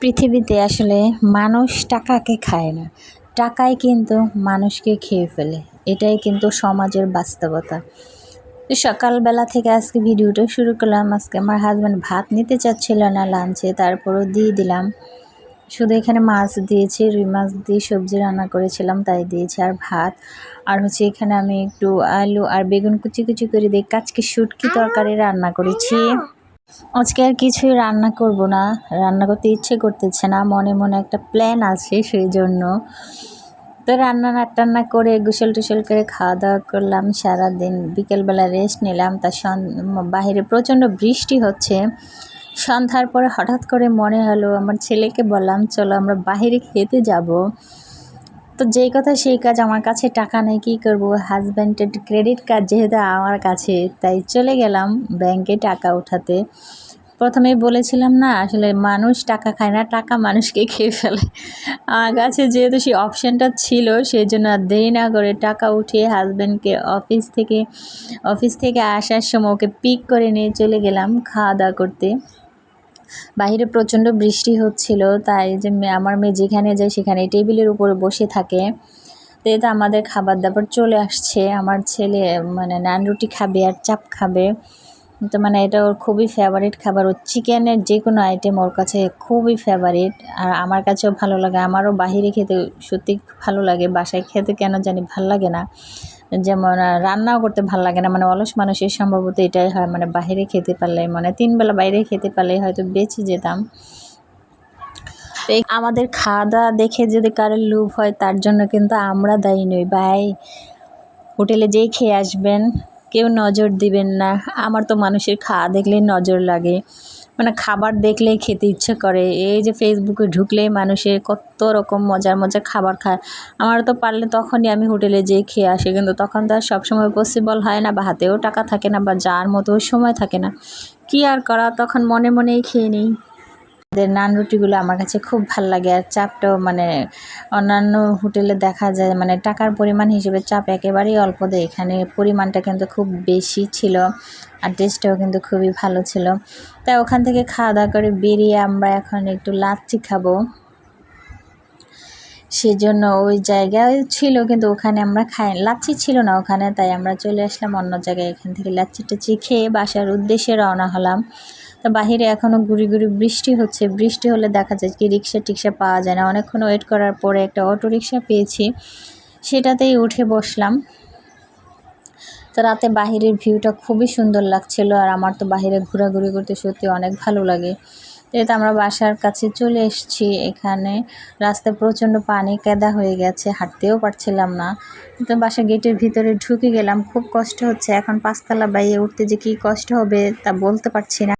পৃথিবীতে আসলে মানুষ টাকাকে খায় না। টাকাই কিন্তু মানুষকে খেয়ে ফেলে। এটাই কিন্তু সমাজের বাস্তবতা। তো সকালবেলা থেকে আজকে ভিডিওটা শুরু করলাম। আজকে আমার হাজব্যান্ড ভাত নিতে চাচ্ছিল না লাঞ্চে তারপরও দিয়ে দিলাম। শুধু এখানে মাছ দিয়েছি রুই মাছ দিয়ে সবজি রান্না করেছিলাম তাই দিয়েছি আর ভাত। আর হচ্ছে এখানে আমি একটু আলু আর বেগুন কুচি কুচি করে দিয়ে কাচকি শুটকি তরকারি রান্না করেছি। আজকে আর কিছুই রান্না করব না। রান্না করতে ইচ্ছে করতেছে না, মনে মনে একটা প্ল্যান আছে সেই জন্য তো রান্না টান্না করে গুসল টুসল করে খাওয়া দাওয়া করলাম সারাদিন। বিকেলবেলা রেস্ট নিলাম তার বাহিরে প্রচণ্ড বৃষ্টি হচ্ছে। সন্ধ্যার পরে হঠাৎ করে মনে হলো, আমার ছেলেকে বললাম, চলো আমরা বাহিরে খেতে যাব। তো যেই কথা সেই কাজ আমার কাছে টাকা নেই, কী করব? হাজব্যান্ডের ক্রেডিট কার্ড যেহেতু আমার কাছে, তাই চলে গেলাম ব্যাংকে টাকা উঠাতে। প্রথমেই বলেছিলাম না, আসলে মানুষ টাকা খায় না, টাকা মানুষকে খেয়ে ফেলে। আমার কাছে যেহেতু সেই অপশানটা ছিল, সেই জন্য আর দেরি না করে টাকা উঠিয়ে হাজব্যান্ডকে অফিস থেকে অফিস থেকে আসার সময় ওকে পিক করে নিয়ে চলে গেলাম খাওয়া দাওয়া করতে। বাহিরে প্রচণ্ড বৃষ্টি হচ্ছিল, তাই যে আমার মেয়ে যেখানে যায় সেখানে টেবিলের উপরে বসে থাকে। তো এতে আমাদের খাবার দাবার চলে আসছে। আমার ছেলে মানে নান রুটি খাবে আর চাপ খাবে। তো মানে এটা ওর খুবই ফেভারিট খাবার। ও চিকেনের যে কোনো আইটেম ওর কাছে খুবই ফেভারিট আর আমার কাছেও ভালো লাগে। আমারও বাহিরে খেতে সত্যি ভালো লাগে। বাসায় খেতে কেন জানি ভালো লাগে না। যেমন রান্নাও করতে ভালো লাগে না। মানে অলস মানুষের সম্ভবত এটাই হয় মানে বাইরে খেতে পারলে। মানে তিন বেলা বাইরে খেতে পারলে হয়তো বেঁচে যেতাম। আমাদের খাওয়া দাওয়া দেখে যদি কারোর লোভ হয়, তার জন্য কিন্তু আমরা দায়ী নই। ভাই, হোটেলে যেই খেয়ে আসবেন, কেউ নজর দিবেন না। আমার তো মানুষের খাওয়া দেখলেই নজর লাগে। মানে খাবার দেখলেই খেতে ইচ্ছে করে। এই যে ফেসবুকে ঢুকলেই মানুষের কত রকম মজার মজার খাবার খায়। আমার তো পারলে তখনই আমি হোটেলে যেয়ে খেয়ে আসি, কিন্তু তখন তো আর সবসময় পসিবল হয় না, বা হাতেও টাকা থাকে না, বা যার মতো সময় থাকে না। কি আর করা, তখন মনে মনেই খেয়ে নিই। এদের নান রুটিগুলো আমার কাছে খুব ভালো লাগে আর চাপটাও মানে অন্যান্য হোটেলে দেখা যায় মানে টাকার পরিমাণ হিসেবে চাপ একেবারেই অল্প দেয়। এখানে পরিমাণটা কিন্তু খুব বেশি ছিল আর টেস্টটাও কিন্তু খুবই ভালো ছিল। তাই ওখান থেকে খাওয়া দাওয়া করে বেরিয়ে আমরা এখন একটু লাচ্ছি খাব। সেজন্য ওই জায়গায় ছিল কিন্তু ওখানে আমরা খাই, লাচ্ছি ছিল না ওখানে, তাই আমরা চলে আসলাম অন্য জায়গায়। এখান থেকে লাচ্ছি টাচ্ছি খেয়ে বাসার উদ্দেশ্যে রওনা হলাম। তো বাহিরে এখনও গুড়ি গুড়ি বৃষ্টি হচ্ছে। বৃষ্টি হলে দেখা যায় কি রিক্সা টিক্সা পাওয়া যায় না। অনেকক্ষণ ওয়েট করার পরে একটা অটো রিক্সা পেয়েছি। সেটাতেই উঠে বসলাম। তো রাতে বাহিরের ভিউটা খুবই সুন্দর লাগছিল আর আমার তো বাহিরে ঘোরাঘুরি করতে সত্যি অনেক ভালো লাগে। তো আমরা বাসার কাছে চলে এসেছি। এখানে রাস্তায় প্রচণ্ড পানি কেদা হয়ে গেছে, হাঁটতেও পারছিলাম না। তো বাসা গেটের ভিতরে ঢুকে গেলাম। খুব কষ্ট হচ্ছে। এখন পাঁচতলা বাইয়ে উঠতে যে কী কষ্ট হবে তা বলতে পারছি না।